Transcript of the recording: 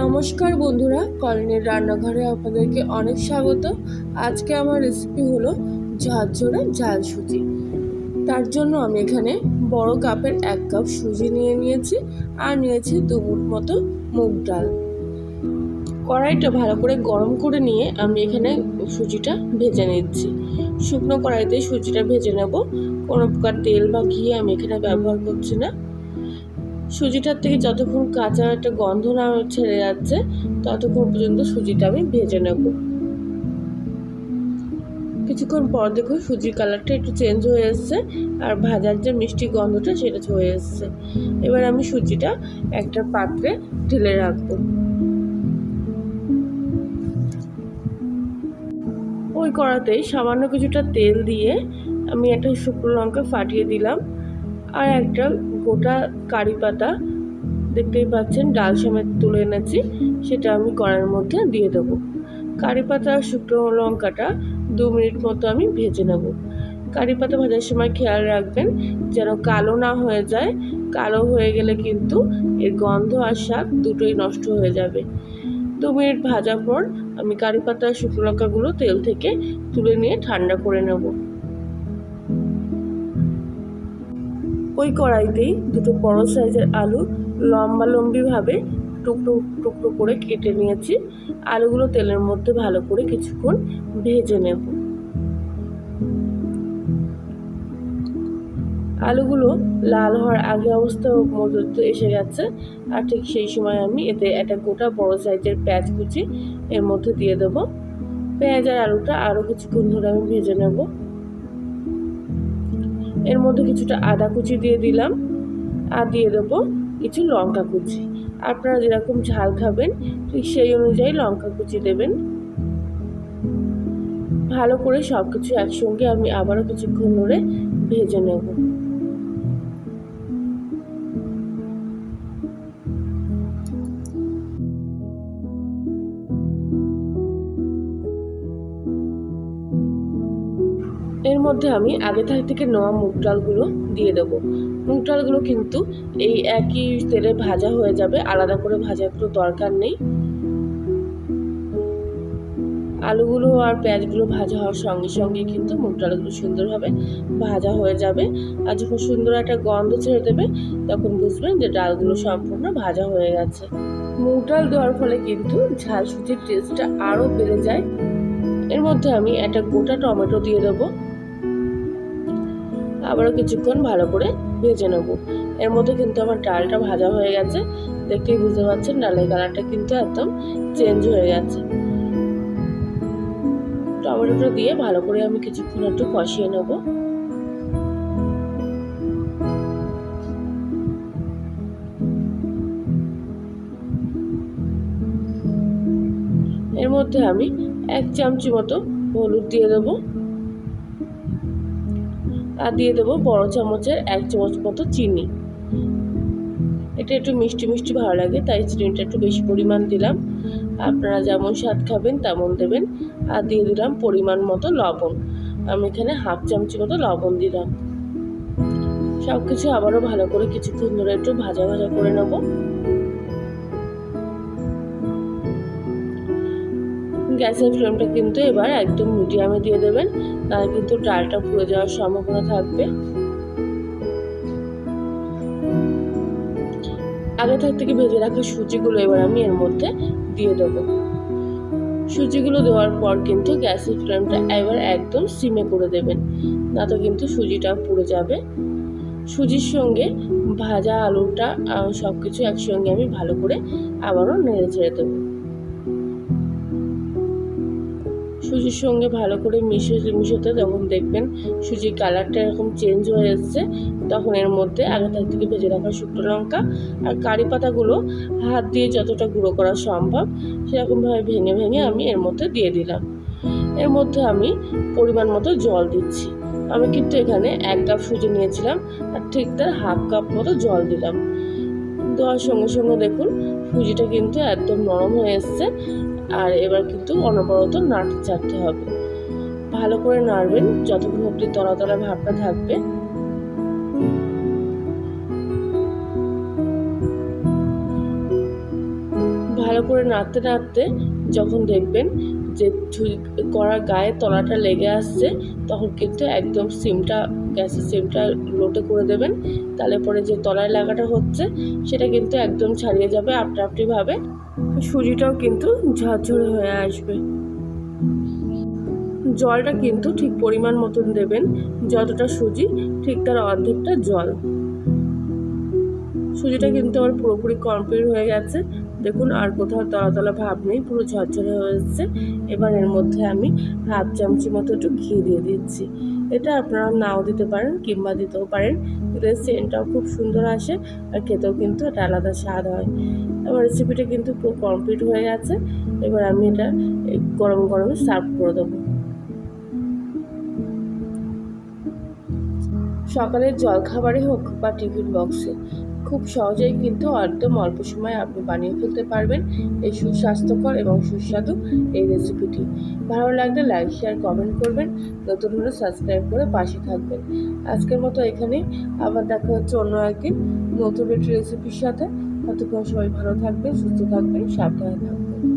নমস্কার বন্ধুরা, কলিনের রান্নাঘরে আপনাদেরকে অনেক স্বাগত। আজকে আমার রেসিপি হলো ঝরঝরে ঝাল সুজি। তার জন্য আমি এখানে বড় কাপের এক কাপ সুজি নিয়ে নিয়েছি আর নিয়েছি দু মুঠ মতো মুগ ডাল। কড়াইটা ভালো করে গরম করে নিয়ে আমি এখানে সুজিটা ভেজে নিচ্ছি। শুকনো কড়াইতে সুজিটা ভেজে নেব। কোনো প্রকার তেল বা ঘি আমি এখানে ব্যবহার করছি না। সুজিটার থেকে যতক্ষণ কাঁচা একটা গন্ধ না ছেড়ে যাচ্ছে, ততক্ষণ পর্যন্ত সুজিটা আমি ভেজে নেব। কিছুক্ষণ পর দেখুন সুজির কালারটা একটু চেঞ্জ হয়ে এসছে, আর ভাজার যে মিষ্টি গন্ধটা সেটা হয়ে এসছে। এবার আমি সুজিটা একটা পাত্রে ঢেলে রাখব। ওই কড়াতেই সামান্য কিছুটা তেল দিয়ে আমি একটা শুকনো লঙ্কা ফাটিয়ে দিলাম। আর একটা গোটা কারি পাতা দেখতেই পাচ্ছেন, ডাল সমেত তুলে এনেছি, সেটা আমি কড়াইয়ের মধ্যে দিয়ে দেবো। কারি পাতা আর শুকনো লঙ্কাটা দু মিনিট মতো আমি ভেজে নেব। কারি পাতা ভাজার সময় খেয়াল রাখবেন, যেন কালো না হয়ে যায়। কালো হয়ে গেলে কিন্তু এর গন্ধ আর স্বাদ দুটোই নষ্ট হয়ে যাবে। দু মিনিট ভাজার পর আমি কারি পাতা আর শুকনো লঙ্কাগুলো তেল থেকে তুলে নিয়ে ঠান্ডা করে নেব। ওই কড়াইতেই দুটো বড় সাইজের আলু লম্বা লম্বিভাবে টুকরো টুকরো করে কেটে নিয়েছি। আলুগুলো তেলের মধ্যে ভালো করে কিছুক্ষণ ভেজে নেব। আলুগুলো লাল হওয়ার আগে অবস্থা মধ্যে এসে গেছে। আর ঠিক সেই সময় আমি এতে একটা গোটা বড় সাইজের পেঁয়াজ কুচি এর মধ্যে দিয়ে দেবো। পেঁয়াজ আর আলুটা আরও কিছুক্ষণ ধরে আমি ভেজে নেব। এর মধ্যে কিছুটা আদা কুচি দিয়ে দিলাম আর দিয়ে দেবো কিছু লঙ্কা কুচি। আপনারা যেরকম ঝাল খাবেন, ঠিক সেই অনুযায়ী লঙ্কা কুচি দেবেন। ভালো করে সব কিছু একসঙ্গে আমি আবারও কিছুক্ষণ ধরে ভেজে নেব। এর মধ্যে আমি আগে থাক থেকে নেওয়া মুগ ডালগুলো দিয়ে দেবো। মুগ ডালগুলো কিন্তু এই একই তেলে ভাজা হয়ে যাবে, আলাদা করে ভাজার কোনো দরকার নেই। আলুগুলো আর পেঁয়াজগুলো ভাজা হওয়ার সঙ্গে সঙ্গে কিন্তু মুগ ডালগুলো সুন্দরভাবে ভাজা হয়ে যাবে। আর যখন সুন্দর একটা গন্ধ ছেড়ে দেবে, তখন বুঝবেন যে ডালগুলো সম্পূর্ণ ভাজা হয়ে গেছে। মুগ ডাল দেওয়ার ফলে কিন্তু ঝাল সুজির টেস্টটা আরও বেড়ে যায়। এর মধ্যে আমি একটা গোটা টমেটো দিয়ে দেবো। আবারও কিছুক্ষণ ভালো করে ভেজে নেব। এর মধ্যে কিন্তু আমার ডালটা ভাজা হয়ে গেছে। দেখতেই বুঝতে পারছেন, ডালের কালারটা কিন্তু একদম চেঞ্জ হয়ে গেছে। টমেটোটা দিয়ে ভালো করে আমি কিছুক্ষণ একটু কষিয়ে নেব। এর মধ্যে আমি এক চামচি মতো হলুদ দিয়ে দেবো। আর দিয়ে দেবো বড় চামচের এক চামচ মতো চিনি। এটা একটু মিষ্টি মিষ্টি ভালো লাগে, তাই চিনিটা একটু বেশি পরিমাণ দিলাম। আপনারা যেমন স্বাদ খাবেন তেমন দেবেন। আর দিয়ে দিলাম পরিমাণ মতো লবণ। আমি এখানে হাফ চামচি মতো লবণ দিলাম। সব কিছু আবারও ভালো করে কিছুক্ষণ ধরে একটু ভাজা ভাজা করে নেব। গ্যাসের ফ্লেমটা কিন্তু এবার একদম মিডিয়ামে দিয়ে দেবেন, তাহলে কিন্তু ডালটা পুড়ে যাওয়ার সম্ভাবনা থাকবে। আগে থাক থেকে ভেজে রাখা সুজিগুলো এবার আমি এর মধ্যে দিয়ে দেবো। সুজিগুলো দেওয়ার পর কিন্তু গ্যাসের ফ্লেমটা এবার একদম সিমে করে দেবেন না তো কিন্তু সুজিটা পুড়ে যাবে। সুজির সঙ্গে ভাজা আলুটা সব কিছু একসঙ্গে আমি ভালো করে আবারও নেড়ে ছেড়ে দেবো। সুজির সঙ্গে ভালো করে মিশে মিশোতে যখন দেখবেন সুজির কালারটা এরকম চেঞ্জ হয়ে এসছে, তখন এর মধ্যে আগে তার থেকে ভেজে রাখা শুকনো লঙ্কা আর কারি পাতাগুলো হাত দিয়ে যতটা গুঁড়ো করা সম্ভব সেরকমভাবে ভেঙে ভেঙে আমি এর মধ্যে দিয়ে দিলাম। এর মধ্যে আমি পরিমাণ মতো জল দিচ্ছি। আমি কিন্তু এখানে এক কাপ সুজি নিয়েছিলাম আর ঠিক তার হাফ কাপ মতো জল দিলাম। দেওয়ার সঙ্গে সঙ্গে দেখুন সুজিটা কিন্তু একদম নরম হয়ে এসছে। আর এবার কিন্তু অনবরত নাড়তে চাড়তে হবে। ভালো করে নাড়বেন, যতক্ষণ অব্দি তলা তলা ভাবটা থাকবে। ভালো ভালো করে নাড়তে নাড়তে যখন দেখবেন যে ঝুল কড়ার গায়ে তলাটা লেগে আসছে, তখন কিন্তু একদম সিমটা, গ্যাসের সিমটা লোটে করে দেবেন। তাহলে পরে যে তলায় লাগাটা হচ্ছে, সেটা কিন্তু একদম ছাড়িয়ে যাবে আপনা আপনিভাবে সুজিটাও কিন্তু ঝরঝরে হয়ে আসবে। জলটা কিন্তু ঠিক পরিমাণ মতন দেবেন, যতটা সুজি, ঠিক তার অর্ধেকটা জল। সুজিটা কিন্তু আমার পুরোপুরি কমপ্লিট হয়ে গেছে। দেখুন, আর কোথাও তলা তলা ভাব নেই, পুরো ঝরঝরে হয়ে এসছে। এবার এর মধ্যে আমি হাফ চামচি মতো একটু ঘি দিয়ে দিচ্ছি। এটা আপনারা নাও দিতে পারেন কিংবা দিতেও পারেন। এর সেন্টটাও খুব সুন্দর আসে আর খেতেও কিন্তু এটা আলাদা স্বাদ হয়। এবার রেসিপিটা কিন্তু পুরো কমপ্লিট হয়ে গেছে। এবার আমি এটা গরম গরমে সার্ভ করে দেবো। সকালের জলখাবারে হোক বা টিফিন বক্সে খুব সহজেই কিন্তু একদম অল্প সময়ে আপনি বানিয়ে ফেলতে পারবেন এই সুস্বাস্থ্যকর এবং সুস্বাদু এই রেসিপিটি। ভালো লাগলে লাইক, শেয়ার, কমেন্ট করবেন। নতুন হলে সাবস্ক্রাইব করে পাশে থাকবেন। আজকের মতো এখানে আবার দেখা হচ্ছে অন্য একদিন নতুন একটি রেসিপির সাথে। ততক্ষণ সবাই ভালো থাকবেন, সুস্থ থাকবেন, সাবধানে থাকবেন।